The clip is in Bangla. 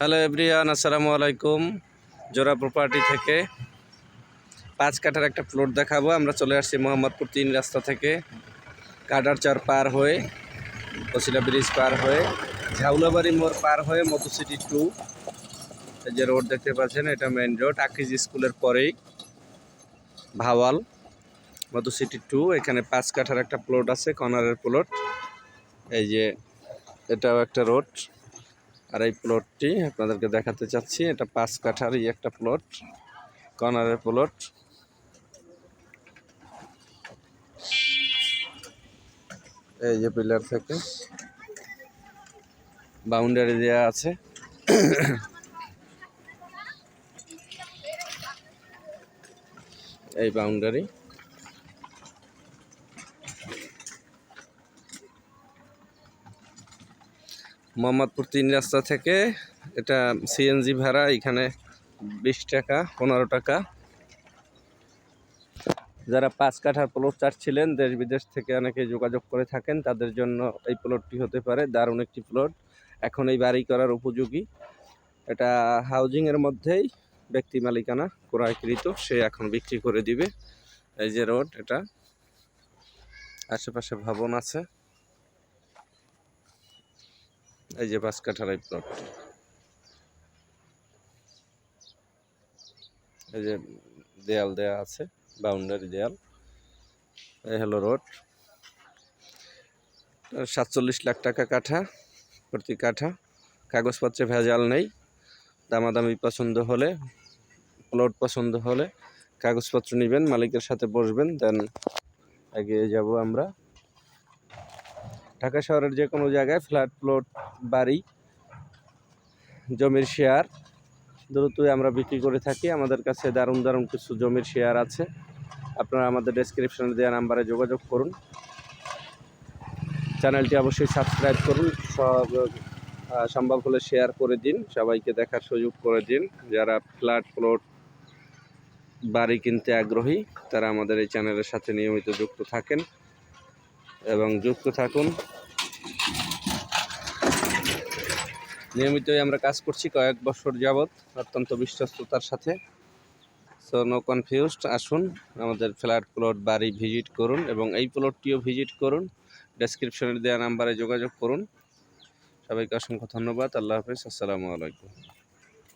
হ্যালো এভরিয়ান, আসসালামু আলাইকুম। জোড়া প্রপার্টি থেকে পাঁচ কাঠার একটা প্লট দেখাবো। আমরা চলে আসছি মোহাম্মদপুর তিন রাস্তা থেকে কাটারচর পার হয়ে কচিলা ব্রিজ পার হয়ে, ঝাউলাবাড়ি মোড় পার হয়ে মধু সিটি টু এই যে রোড দেখতে পাচ্ছেন, এটা মেইন রোড আকিজ স্কুলের পরেই ভাওয়াল, মধু সিটি টু এখানে পাঁচ কাঠার একটা প্লট আছে কর্নারের প্লট এই যে এটাও একটা রোড আর এই প্লটটি আপনাদেরকে দেখাতে চাচ্ছি। এটা পাঁচ কাঠারই একটা প্লট কর্নারের প্লট এই যে পিলার থেকে বাউন্ডারি দেওয়া আছে। এই বাউন্ডারি মোহাম্মদপুর তিন রাস্তা থেকে এটা সিএনজি ভাড়া, এখানে বিশ টাকা, পনেরো টাকা। যারা পাঁচ কাঠার প্লট চাচ্ছিলেন, দেশ বিদেশ থেকে অনেকে যোগাযোগ করে থাকেন, তাদের জন্য এই প্লটটি হতে পারে, দারুণ একটি প্লট এখন এই বাড়ি করার উপযোগী। এটা হাউজিংয়ের মধ্যেই ব্যক্তি মালিকানা ক্রয়কৃত, সে এখন বিক্রি করে দিবে। এই যে রোড এটা। আশেপাশে ভবন আছে। এই যে পাঁচ কাঠার এই প্লট এই যে দেয়াল দেয়া আছে বাউন্ডারি দেয়াল। এই হলো রোড সাতচল্লিশ লাখ টাকা কাঠা, প্রতি কাঠা। কাগজপত্রে ভেজাল নেই। দামাদামি পছন্দ হলে প্লট পছন্দ হলে কাগজপত্র নেবেন, মালিকের সাথে বসবেন দেন এগিয়ে যাব আমরা। ঢাকা শহরের যে কোনো জায়গায় ফ্ল্যাট প্লট, বাড়ি, জমির শেয়ার দ্রুতই আমরা বিক্রি করে থাকি। আমাদের কাছে দারুণ দারুণ কিছু জমির শেয়ার আছে। আপনারা আমাদের ডেসক্রিপশনে দেওয়া নাম্বারে যোগাযোগ করুন। চ্যানেলটি অবশ্যই সাবস্ক্রাইব করুন। সব সম্ভব হলে শেয়ার করে দিন। সবাইকে দেখার সুযোগ করে দিন। যারা ফ্ল্যাট প্লট বাড়ি কিনতে আগ্রহী, তারা আমাদের এই চ্যানেলের সাথে নিয়মিত যুক্ত থাকেন। এবং যুক্ত থাকুন। নিয়মিতই আমরা কাজ করছি কয়েক বছর যাবৎ, অত্যন্ত বিশ্বস্ততার সাথে। সো নো কনফিউজড আসুন, আমাদের ফ্ল্যাট প্লট বাড়ি ভিজিট করুন এবং এই প্লটটিও ভিজিট করুন। ডেসক্রিপশনে দেওয়া নাম্বারে যোগাযোগ করুন। সবাইকে অসংখ্য ধন্যবাদ, আল্লাহ হাফিজ, আসসালামু আলাইকুম।